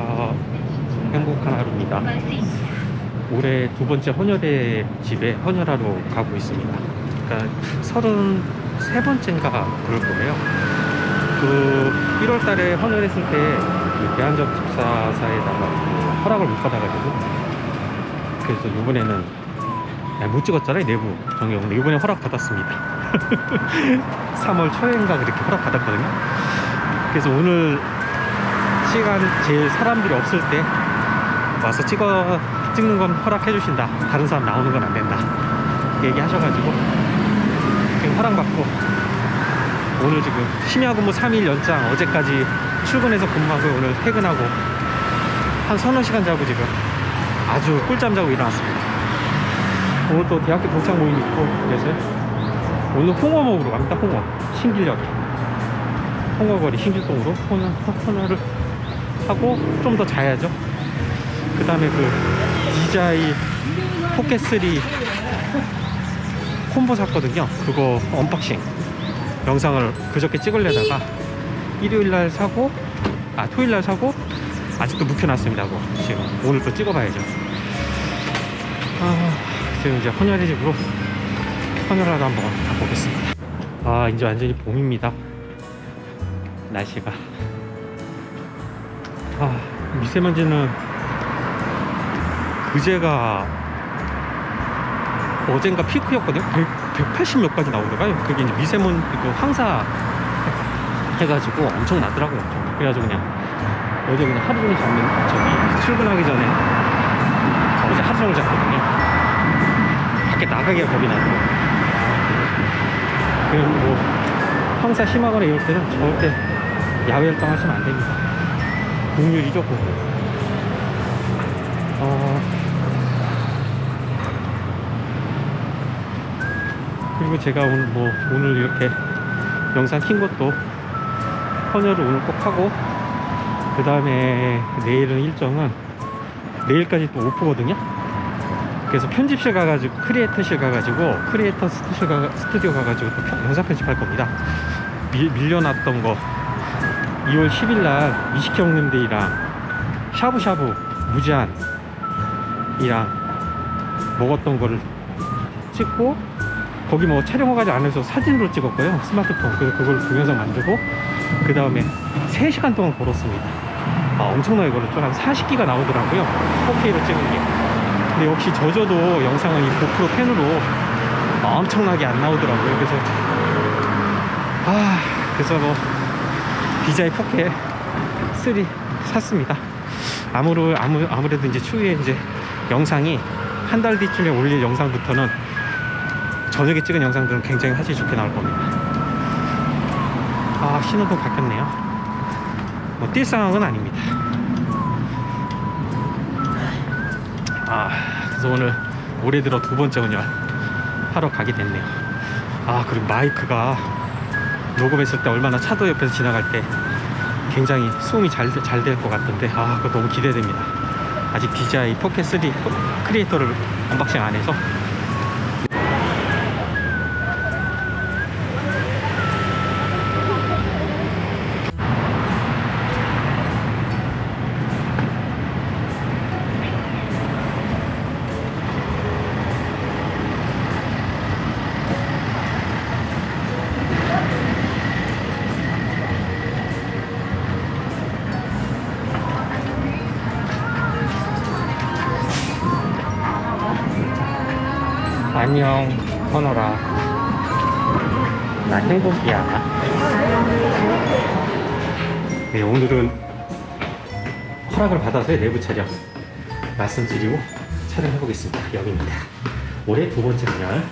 안녕하십니까 행복한 하루입니다. 올해 두 번째 헌혈의 집에 헌혈하러 가고 있습니다. 그러니까 33번째인가 그럴 거예요. 그 1월 달에 헌혈했을 때그 대한적 집사사에다가 그 허락을 못 받아가지고 그래서 이번에는 야, 못 찍었잖아요 내부 정경 근데 이번에 허락 받았습니다. 3월 초인가 그렇게 허락 받았거든요. 그래서 오늘 시간 제일 사람들이 없을 때 와서 찍어 찍는 건 허락해 주신다. 다른 사람 나오는 건 안 된다. 얘기하셔가지고 지금 허락 받고 오늘 지금 심야 근무 3일 연장 어제까지 출근해서 근무하고 오늘 퇴근하고 한 서너 시간 자고 지금 아주 꿀잠 자고 일어났습니다. 오늘 또 대학교 동창 모임 있고 그래서 오늘 홍어 먹으러 갑니다 홍어. 신길역 홍어거리 신길동으로 홍어, 홍어를 하고 좀 더 자야죠. 그 다음에 그 DJI 포켓3 콤보 샀거든요. 그거 언박싱. 영상을 그저께 찍으려다가 일요일날 사고 아 토요일날 사고 아직도 묵혀놨습니다 그거. 지금. 오늘 또 찍어봐야죠. 아 지금 이제 헌혈의 집으로 헌혈하러 한번 가보겠습니다. 아 이제 완전히 봄입니다. 날씨가 아 미세먼지는 그제가 어젠가 피크였거든요 100, 180 몇까지 나오더라고요 그게 이제 미세먼지 그 황사 해가지고 엄청 나더라고요. 그래가지고 그냥 어제 그냥 하루 종일 잠는 저기 출근하기 전에 어제 하루 종일 잤거든요. 밖에 나가기가 겁이 나고. 그리고 뭐 황사 심하거나 이럴 때는 절대 야외 활동하시면 안 됩니다 국률 어... 그리고 제가 오늘 뭐 오늘 이렇게 영상 킨 것도 헌혈을 오늘 꼭 하고 그 다음에 내일은 일정은 내일까지 또 오프거든요? 그래서 편집실 가가지고 크리에이터실 가가지고 크리에이터 스튜디오, 가, 스튜디오 가가지고 또 편- 영상 편집할 겁니다. 밀, 밀려났던 거 2월 10일 날 이식희 형님들이랑 샤브샤브 무제한이랑 먹었던 거를 찍고 거기 뭐 촬영하지 않아서 사진으로 찍었고요. 스마트폰. 그래서 그걸 동영상 만들고 그 다음에 3시간 동안 걸었습니다. 아, 엄청나게 걸었죠. 한 40기가 나오더라고요. 4K로 찍은 게. 근데 역시 저저도 영상은 이 고프로 10으로 엄청나게 안 나오더라고요. 그래서 아 그래서 뭐 DJI 포켓 3 샀습니다. 아무로 아무 아무래도 이제 추후에 이제 영상이 한 달 뒤쯤에 올릴 영상부터는 저녁에 찍은 영상들은 굉장히 사실 좋게 나올 겁니다. 아 신호등 바뀌었네요. 뭐 뛸 상황은 아닙니다. 아 그래서 오늘 올해 들어 두 번째 운영 하러 가게 됐네요. 아 그리고 마이크가 녹음했을 때 얼마나 차도 옆에서 지나갈 때 굉장히 수음이 잘 잘 될 것 같던데 아 그거 너무 기대됩니다. 아직 DJI 포켓 3 크리에이터를 언박싱 안 해서 안녕 헌어라. 나 행복이야. 네 오늘은 허락을 받아서 내부 촬영 말씀드리고 촬영해 보겠습니다. 여기입니다. 올해 두 번째 분열.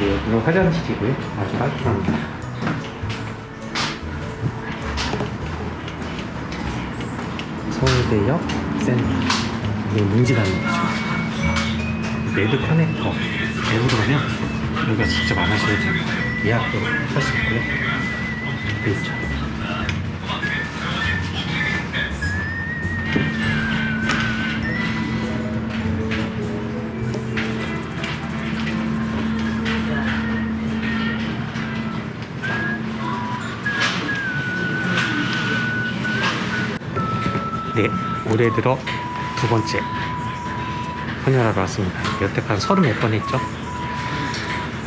네 여기는 화장실이고요. 아주 깔끔합니다 서울대역 센터 이게 문지다는 거죠. 매드 커넥터. 배우 들어오면 여기가 직접 안 하셔도 예약도 할수 있고요. 돼 있죠 네, 올해 들어 두 번째 헌혈하러 왔습니다. 여태까지 서른 몇 번 했죠?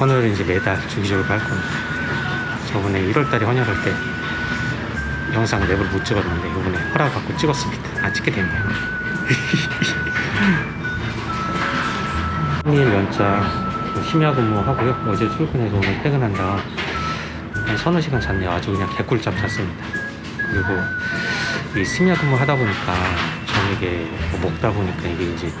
헌혈은 이제 매달 주기적으로 할 겁니다. 저번에 1월달에 헌혈할 때 영상을 랩을 못 찍었는데 이번에 허락 받고 찍었습니다. 아 찍게 됐네요. 3일 연장 심야 근무하고요. 어제 출근해서 오늘 퇴근한다. 한 서너 시간 잤네요. 아주 그냥 개꿀잠 잤습니다. 그리고 이 심야 근무 하다 보니까 저녁에 뭐 먹다 보니까 이게 이제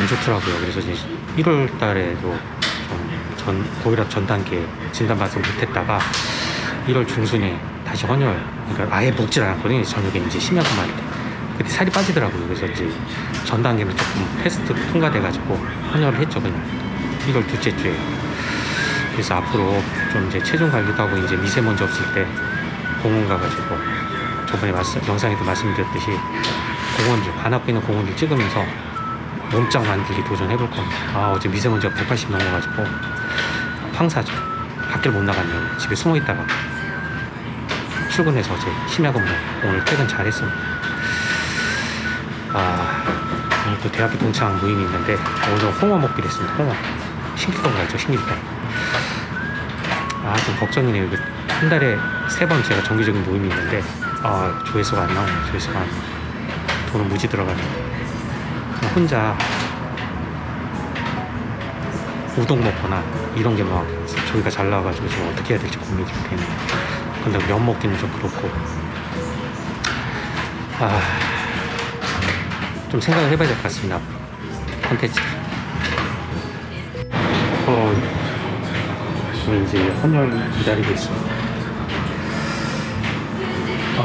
안 좋더라고요. 그래서 이제 1월 달에도 좀 전, 고혈압 전 단계 진단 받지 못했다가 1월 중순에 다시 헌혈, 그러니까 아예 먹질 않았거든요. 저녁에 이제 심야 근무할 때. 그때 살이 빠지더라고요. 그래서 이제 전 단계는 조금 테스트 통과돼가지고 헌혈을 했죠. 그냥 1월 둘째 주에. 그래서 앞으로 좀 이제 체중 관리도 하고 이제 미세먼지 없을 때 공원 가가지고 저번에 말씀, 영상에도 말씀드렸듯이 공원들, 관악구 있는 공원들 찍으면서 몸짱 만들기 도전해 볼 겁니다. 아, 어제 미세먼지가 180 넘어가지고 황사죠. 밖을 못 나갔네요. 집에 숨어 있다가 출근해서 어제 심야 근무 오늘 퇴근 잘했습니다. 아, 오늘 또 대학교 동창 모임이 있는데 오늘 홍어 먹기로 했습니다. 홍어. 신기동 알죠? 신기동. 아, 좀 걱정이네요. 한 달에 세 번 제가 정기적인 모임이 있는데 아, 조회수가 안 나오네요. 조회수가 안 나와요. 돈은 무지 들어가네요. 그냥 혼자 우동 먹거나 이런 게 막 저희가 잘 나와가지고 지금 어떻게 해야 될지 고민이 좀 되네요. 근데 면 먹기는 좀 그렇고 아, 좀 생각을 해봐야 될 것 같습니다. 컨텐츠. 어, 이제 헌혈 기다리고 있습니다.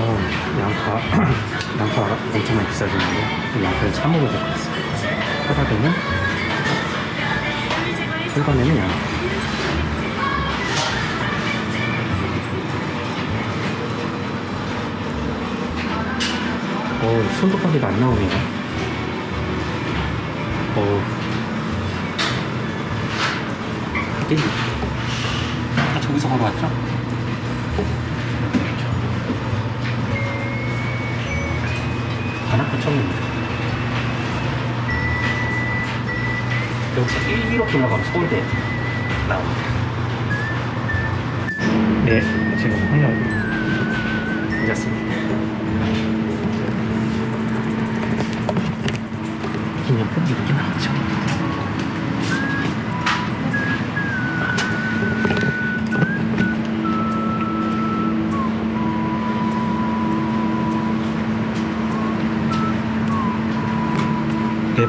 어, 양파, 양파 엄청 많이 비싸졌는데 양파를 사 먹어야 될 것 같습니다. 초밥에는 초밥에는 양파. 어, 손톱가게가 안 나오네요. 어, 깻잎. 아, 저기서 걸어왔죠? 하나도 처음입니다. 여기서 1km 올라가면 서울대 나옵니다. 네, 지금 한영 앉았습니다. 기념품 이렇게 나왔죠.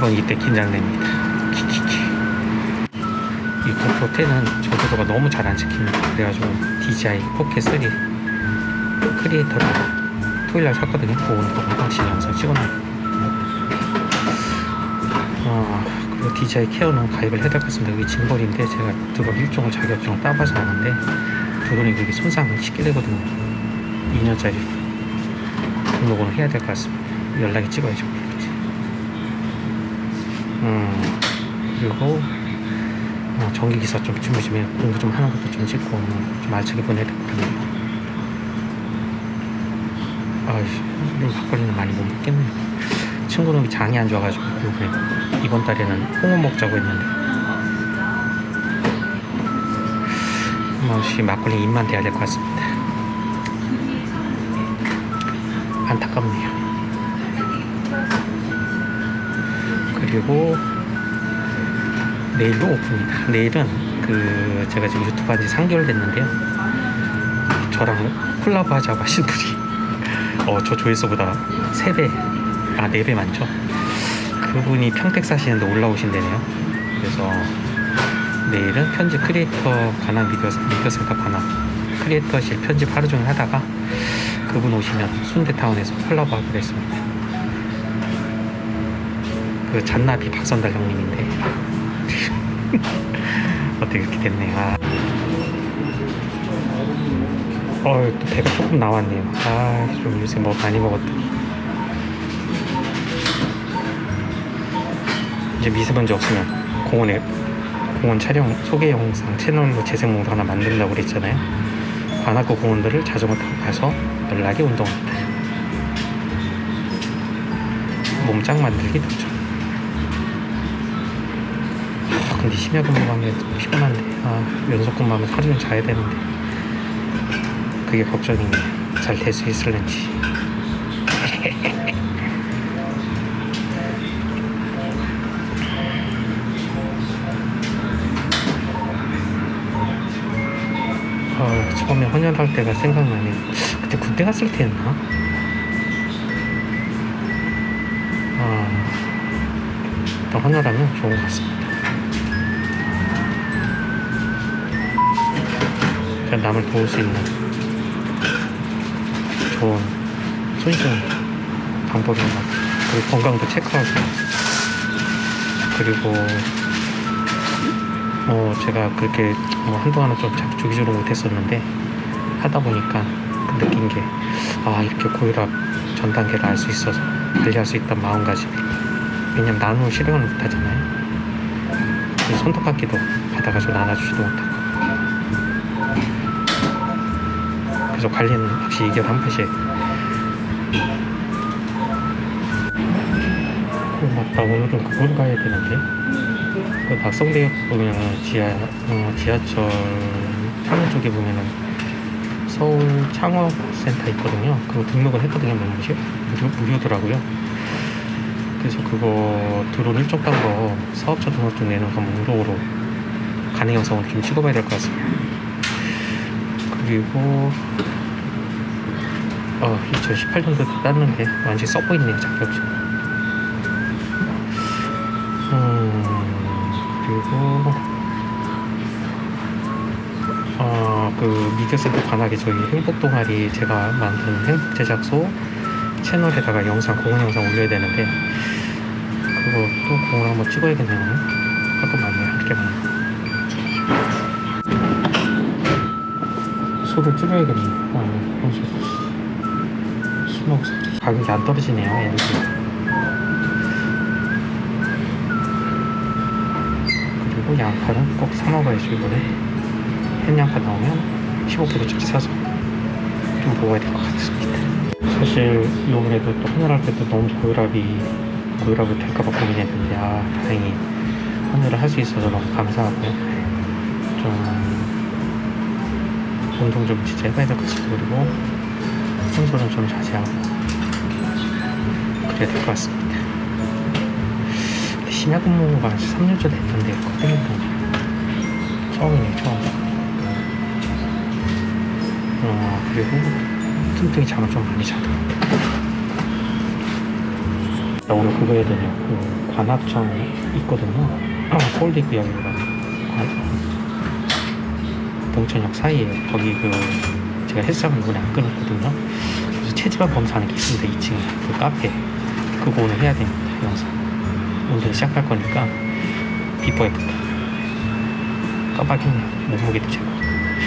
매번 이때 긴장됩니다. 키키키. 이 고프로 10은 저조도가 너무 잘 안 찍힙니다. 그래가지고 DJI 포켓 3 크리에이터를 토요일날 샀거든요. 그거는 또 언박싱 영상 찍어놔요. 어, 그리고 DJI 케어는 가입을 같습니다. 그게 짐벌인데 제가 그거 일종의 자격증을 따봐서 아는데 두 돈이 그게 손상을 쉽게 되거든요. 2년짜리 등록은 해야 될 것 같습니다. 연락이 찍어야죠. 음, 그리고 어, 전기 기사 좀 주무시면 공부 좀 하는 것도 좀 찍고 어, 좀 알차게 보내야 될 것 같네요. 아이씨, 이 막걸리는 많이 못 먹겠네요. 친구는 장이 안 좋아가지고 요번에 이번 달에는 홍어 먹자고 했는데 한 번씩 막걸리 입만 대야 될 것 같습니다. 그리고 내일도 오픈입니다. 내일은 그 제가 지금 유튜브 한지 3개월 됐는데요. 저랑 콜라보 하자고 하신 분이 어, 저 조회수보다 3배, 아, 4배 많죠? 그분이 평택 사시는데 올라오신대네요. 그래서 내일은 편집 크리에이터 관한 미디어, 미디어 센터 관한 크리에이터실 편집 하루 종일 하다가 그분 오시면 순대타운에서 콜라보 하기로 했습니다. 그 잔나비 박선달 형님인데 어떻게 이렇게 됐네 아. 어, 또 배가 조금 나왔네요. 아, 좀 요새 뭐 많이 먹었더니. 이제 미세먼지 없으면 공원에, 공원 촬영 소개 영상 채널로 재생목록 하나 만든다고 그랬잖아요. 관악구 공원들을 자전거 타고 가서 연락이 운동합니다. 몸짱 만들기 도전. 아, 근데 심야 근무하면 피곤한데. 아, 연속 근무하면 하루는 자야 되는데. 그게 걱정이네. 잘될 수 있을는지. 어, 처음에 헌혈할 때가 생각나네. 그때 군대 갔을 때였나? 아, 또 헌혈하면 좋은 것 같습니다. 그냥 남을 도울 수 있는 좋은 손쉬운 방법인 것 같아요. 그리고 건강도 체크하고. 그리고 뭐 제가 그렇게 뭐 한동안은 좀 자기 주기적으로 못했었는데 하다 보니까 그 느낀 게 아 이렇게 고혈압 전 단계를 알 수 있어서 관리할 수 있다는 마음가짐. 왜냐면 나누는 실행을 못하잖아요. 그 손톱깎이도 받아가지고 나눠주지도 못하고 그래서 관리는 확실히 2개월에 한 번씩 어, 맞다 오늘은 그걸 가야 되는데 그 낙성대역 보면 지하 어, 지하철 창원 쪽에 보면은 서울 창업센터 있거든요. 그거 등록을 했거든요. 무료, 무료더라고요. 그래서 그거 드론 일정 딴거 사업자 등록증 내는 거 무료로 가능 영상을 좀 찍어봐야 될 것 같습니다. 그리고 어 2018년도 땄는데 완전히 써고 있네요 자격증. 음 그리고 어 그 미디어센터 관하게 저희 행복 동아리 제가 만든 행복 제작소 채널에다가 영상 공원 영상 올려야 되는데 또 공을 한번 찍어야겠네요. 할거 많네요. 할게 많네. 소를 줄여야겠네. 아, 술 먹고 가격이 안 떨어지네요. 얘네들. 그리고 양파는 꼭 사 먹어야죠 이번에 햇양파 나오면 15kg짜리 사서 좀 먹어야 될 것 같습니다 사실 이번에도 또 헌혈할 때도 너무 고혈압이 고혈압이 될까봐 고민했는데 아 다행히 헌혈을 할 수 있어서 너무 감사하고요 좀 운동 좀 진짜 해봐야 될 것 같습니다 그리고 청소는 좀 자제하고 그래야 될 것 같습니다. 심야 근무가 3년째 됐는데 그때는 처음이네요 처음. 어 그리고 틈틈이 잠을 좀 많이 자더라고요. 나 오늘 그거 해야 되냐 그 관악청 있거든요. 그 여기가 관 동천역 사이에 거기 그 제가 헬스장 이번에 안 끊었거든요. 그래서 체지방 검사하는 게 있습니다. 2층에. 그 카페. 그거 오늘 해야 됩니다. 영상. 오늘 시작할 거니까 비포 애프터 깜빡했네요. 몸무게도 재고